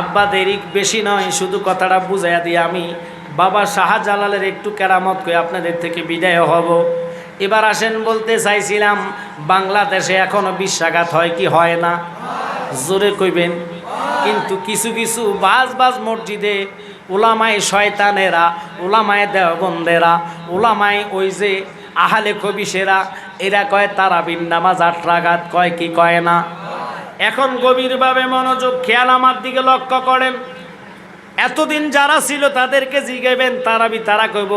আব্বা দেরি বেশি নয়, শুধু কথাটা বুঝাইয়া দিয়ে আমি। বাবা শাহজালালের একটু কেরামত করে আপনাদের থেকে বিদায় হব। এবার আসেন বলতে চাইছিলাম, বাংলাদেশে এখনও বিশ্বাঘাত হয় কি হয় না? জোরে কইবেন। কিন্তু কিছু কিছু বাজ বাজ মসজিদে ওলামায় শয়তানেরা, ওলামায় দেওবন্দেরা, ওলামায় ওই যে আহালে কবিসেরা, এরা কয় তারাবিন নামাজ আটরাঘাত কয় কি কয় না? এখন গভীরভাবে মনোযোগ খেয়াল আমার দিকে লক্ষ্য করেন। এতদিন যারা ছিল তাদেরকে জিগাইবেন তারাবি তারা কইব,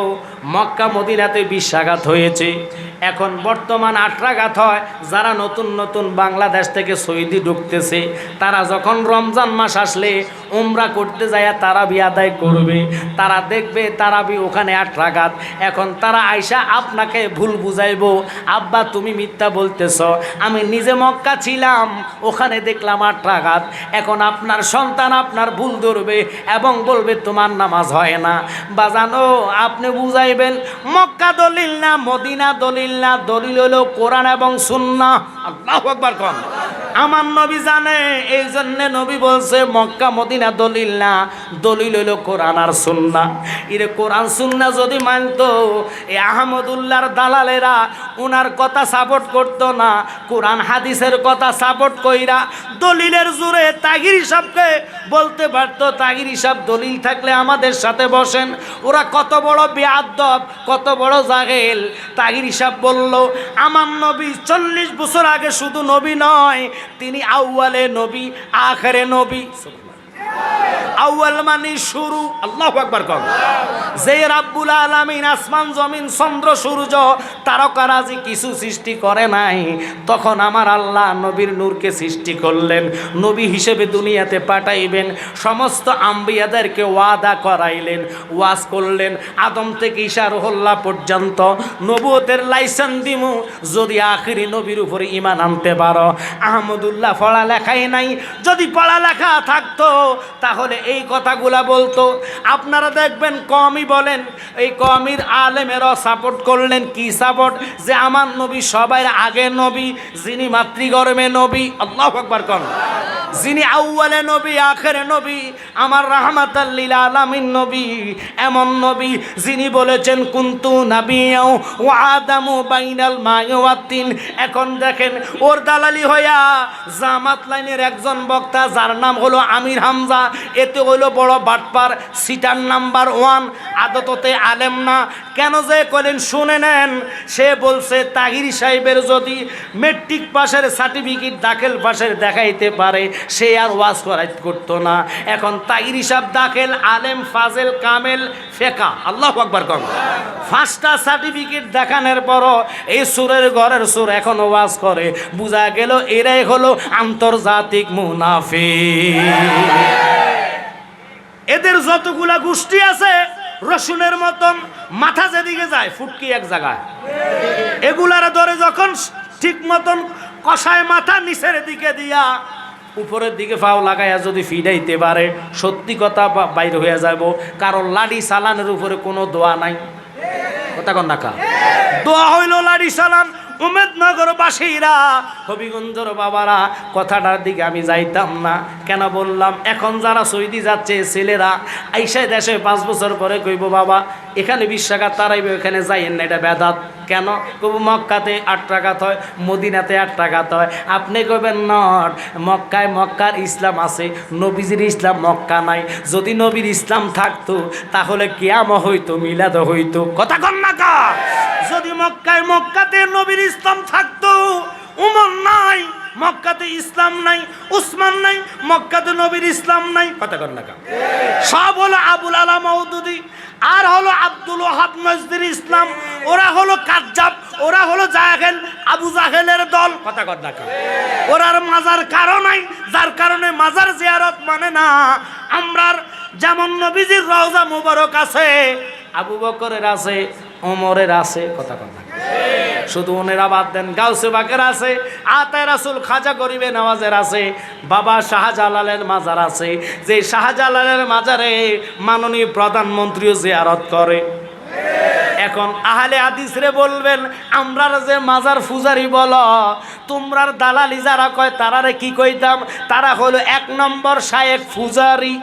মক্কা মদিনাতে বিশ্বাঘাত হয়েছে। এখন বর্তমান আটরাঘাত হয়, যারা নতুন নতুন বাংলাদেশ থেকে সৌদি ঢুকতেছে, তারা যখন রমজান মাস আসলে উমরা করতে যায় তারাবি আদায় করবে। তারা দেখবে তারাবি ওখানে আটরাঘাত। এখন তারা আইসা আপনাকে ভুল বুঝাইবো, আব্বা, তুমি মিথ্যা বলতেছ। আমি নিজে মক্কা ছিলাম, ওখানে দেখলাম আটরাঘাত। এখন আপনার সন্তান আপনার ভুল ধরবে এবং বলবে, তোমার নামাজ হয় না। বাজানো, আপনি বুঝাইবেন, মক্কা দলিল না, মদিনা দলিল না, দলিল হলো কোরআন এবং সুন্না আল্লাহ একবার কন। আমার নবী জানে এই জন্য নবী বলছে, মক্কা, মদিনা দলিল না। দলিল হইল কোরআন আর সুন্না। ইরে কোরআন, সুন্না যদি মানতো এই আহমদুল্লাহর দালালেরা ওনার কথা সাপোর্ট করতো না, কোরআন, হাদিসের কথা সাপোর্ট কইরা দলিলের জোরে তাগির হিসাবকে বলতে পারত। তাগির হিসাব দলিল থাকলে আমাদের সাথে বসেন। ওরা কত বড় বেআদব, কত বড় জাগেল। তাগির হিসাব বলল, আমার নবী চল্লিশ বছর আগে শুধু নবী নয় তিনি আউ্বালে নবী আখরে নবী। আউ্বাল মানে শুরু। আল্লাহ একবার কম। যে রাব্বুল আলামিন আসমান, জমিন, চন্দ্র, সূর্য তারকারাজি কিছু সৃষ্টি করে নাই, তখন আমার আল্লাহ নবীর নূরকে সৃষ্টি করলেন। নবী হিসেবে দুনিয়াতে পাঠাইবেন, সমস্ত আম্বিয়াদেরকে ওয়াদা করাইলেন, ওয়াজ করলেন। আদম থেকে ঈশা রহল্লা পর্যন্ত নবুয়তের লাইসেন্স দিমু, যদি আখিরি নবীর উপরে ইমান আনতে পারো। আহমদুল্লাহ পড়ালেখাই নাই, যদি পড়ালেখা থাকতো, তাহলে এই কথাগুলা বলতো। আপনারা দেখবেন কমই বলেন, এই কমির আলেমেরও সাপোর্ট করলেন কি সাপোর্ট যে আমার নবী সবাই আগের নবী, যিনি মাতৃগর্মে নবী। আল্লাহ একবার কম যিনি আউয়ালে নবী, আখেরে নবী, আমার রাহমাতাল্লিল আলামিন নবী, এমন নবী যিনি বলেছেন, কুন্তু নাবিয়াও ও আদামু বাইনাল মায়াতিন এখন দেখেন, ওর দালালি হইয়া জামাত লাইনের একজন বক্তা, যার নাম হলো আমির হামজা, এতে হইল বড় বাটপার, সিটার নাম্বার ওয়ান, আদততে আলেম না। কেন যে করেন, শুনে নেন, সে বলছে তাহির সাহেবের যদি মেট্রিক পাশের সার্টিফিকেট দাখিল পাশের দেখাইতে পারে সে আর ওয়াজ করাই করতো না। এখন তাহির সাহেব দাখিল, আলেম, ফাজেল, কামেল, ফেকা। আল্লাহ আকবর কম। ফার্স্টটা সার্টিফিকেট দেখানোর পরও এই সুরের ঘরের সুর এখন ওয়াজ করে। বোঝা গেল এরাই হলো আন্তর্জাতিক মুনাফি এদের যতগুলা গোষ্ঠী আছে, রসুনের মতন মাথা যেদিকে যায়, ফুটকি এক জায়গায়। এগুলার ধরে যখন ঠিক মতন কষায় মাথা নিচের দিকে দিয়া উপরের দিকে ফাও লাগাইয়া যদি ফিডাইতে পারে, সত্যি কথা বাইর হয়ে যাব। কারণ লাডি সালানের উপরে কোনো দোয়া নাই। কথা কন নাকা দোয়া হইল লাডি সালান উমেদনগর বাসীরা হবিগঞ্জর বাবারা, কথাটার দিকে আমি যাইতাম না। কেন বললাম, এখন যারা সৌদি যাচ্ছে, ছেলেরা আইসায় দেশে পাঁচ বছর পরে কইব, বাবা, এখানে বিশ্বাঘাত তারাইবে এখানে যাইয়েন না, এটা বেদাত। কেন? কব মক্কাতে আট টাকাত হয়, মদিনাতে আট টাকাত হয়। আপনি কবেন নট, মক্কায় মক্কার ইসলাম আছে, নবীজির ইসলাম মক্কা নাই। যদি নবীর ইসলাম থাকতো, তাহলে কেয়াম হইতো, মিলাদ হইতো। কথা কন মক্কায় মক্কাতে নবীর ইসলাম থাকতো। উমর নাই, মক্কাতে ইসলাম নাই, উসমান নাই, মক্কাতে নবীর ইসলাম নাই। কথা কন না সব হলো আবুল আলা মৌদুদি আর হলো আব্দুল ওহাব নজদির ইসলাম, ওরা হলো কাজ্জাব, ওরা হলো জাহেল, আবু জাহেলের দল। কথা কর না ওরার মাজার কারও নাই, যার কারণে মাজার জিয়ারত মানে না। আমরার যেমন নবীজির রওজা মুবারক আছে, আবু বকরের আছে ওমরের আছে, কথা কথা শুধু ওনেরা বাদ দেন, গাউসে বাকের আছে, আতায় রাসুল খাজা গরিবে নওয়াজের আছে, বাবা শাহজালালের মাজার আছে। যে শাহজালালের মাজারে মাননীয় প্রধানমন্ত্রীও জিয়ারত করে। এখন আহলে হাদিসরে বলবেন আমরা যে মাজার ফুজারি বলো, তোমরার দালালি যারা কয়, তারারে কি কইতাম? তারা হলো এক নম্বর শায়েক ফুজারি